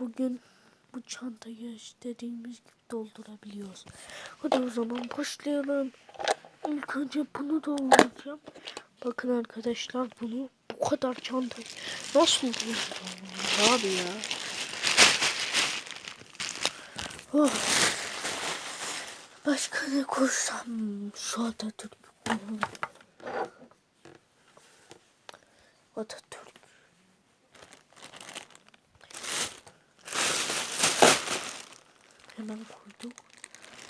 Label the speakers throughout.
Speaker 1: Bugün bu çantayı istediğimiz gibi doldurabiliyoruz. Hadi o zaman başlayalım. İlk önce bunu dolduracağım. Bakın arkadaşlar bunu bu kadar çantayı nasıl dolduracağım abi ya. Oh. Başka ne koysam şu Atatürk. Atatürk. Hemen koyduk.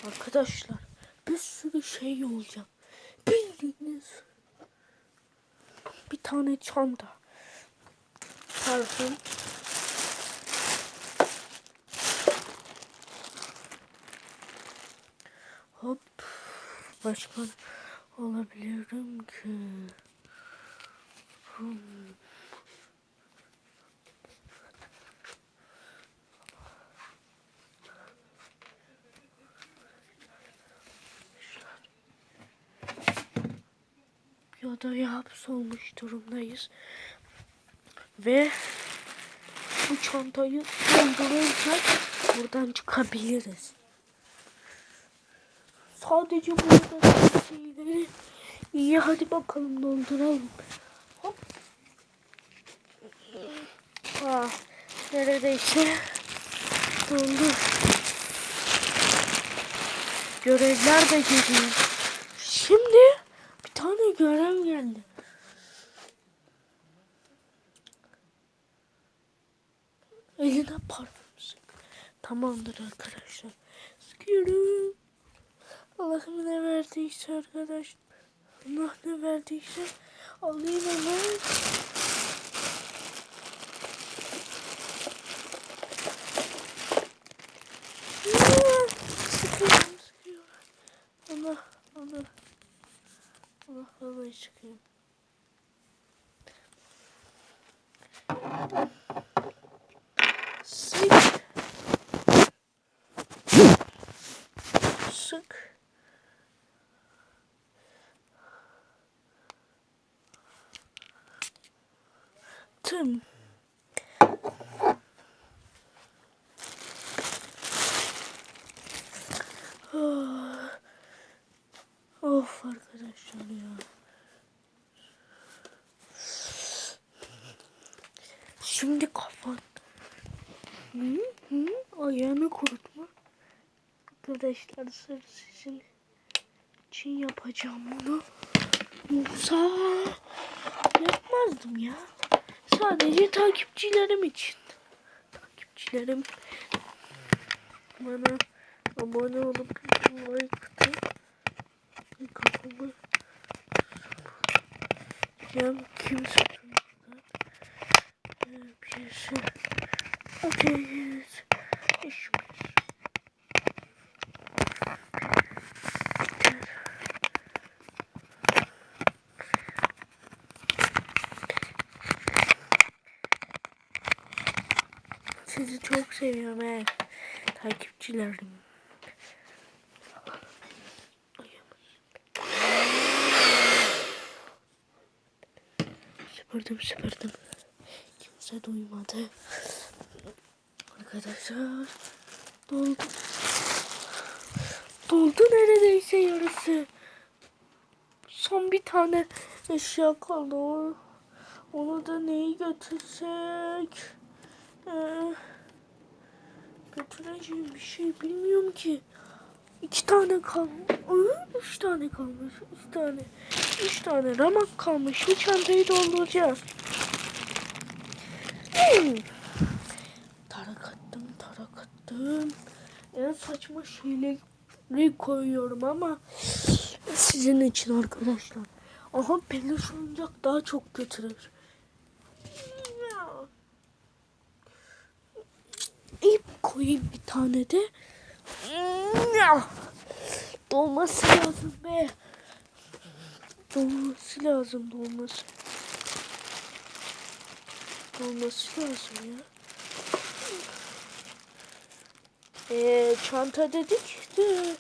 Speaker 1: Arkadaşlar bir sürü şey olacak. Bildiğiniz bir tane çanta. Parfüm. Hop. Başka olabilirim ki. Hmm. Bir odaya hapsolmuş durumdayız. Ve bu çantayı doldurursak buradan çıkabiliriz. Sadece burada şeyleri iyi hadi bakalım dolduralım. Hop. Ah, neredeyse doldu. Görevler de geliyor. Şimdi tane görev geldi. Eline parfüm sık. Tamamdır arkadaşlar. Sıkıyorum. Allah'ım ne verdiyse arkadaş. Allah ne verdiyse alayım hemen. Sıkıyorum sıkıyorum. Allah Allah. Allah vallahi çıkıyor. Sık. Sık. Tüm. Oh. Of arkadaşlar ya. Şimdi kafan. Hı hı ayağını kurutma. Arkadaşlar sırf sizin için yapacağım bunu. Yoksa yapmazdım ya. Sadece takipçilerim için. Takipçilerim bana abone olup like kafamı Cem kimse tanımaz. Birisi ateş eşimiz. Sizi çok seviyorum he. Takipçilerim. Süpürdüm süpürdüm. Kimse duymadı. Arkadaşlar doldu. Doldu neredeyse yarısı. Son bir tane eşya kaldı. Onu da neyi götürsek? Ee, götüreceğim bir şey bilmiyorum ki. İki tane kalmış. Üç tane kalmış. Üç tane. Üç tane ramak kalmış. Bu çantayı dolduracağız. Hmm. Tarak attım, tarak attım. En saçma şeyleri koyuyorum ama sizin için arkadaşlar. Aha peluş oyuncak daha çok götürür. İp koyayım bir tane de. Dolması lazım be. Dolması lazım dolması. Dolması lazım ya. Ee, çanta dedik de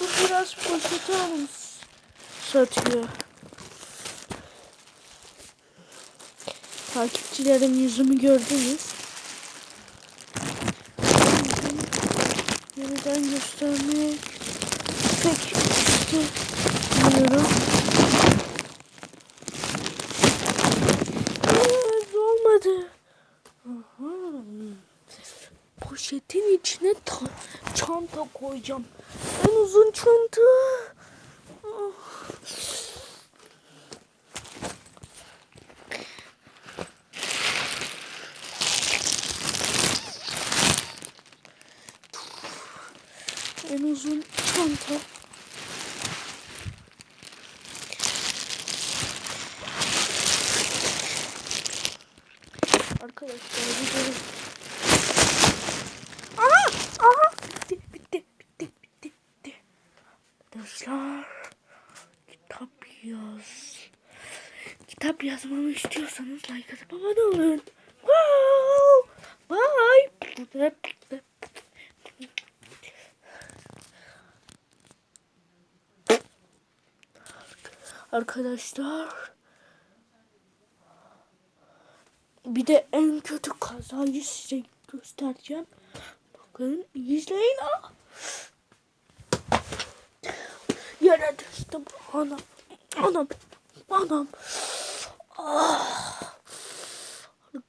Speaker 1: bu biraz poşete alın satıyor. Takipçilerim yüzümü gördünüz. Yeniden göstermek pek işte. Poşetin içine ta- çanta koyacağım. En uzun çanta. Ah. En uzun çanta. Arkadaşlar videoyu Aha! Aha! Bitti, bitti, bitti, bitti, bitti. Arkadaşlar, kitap yaz. Kitap yazmamı istiyorsanız like atıp abone olun. Wow! Bye! Arkadaşlar, bir de en kötü kazayı size göstereceğim. Bakın izleyin. Yere düştüm. Anam. Anam. Anam. Ah.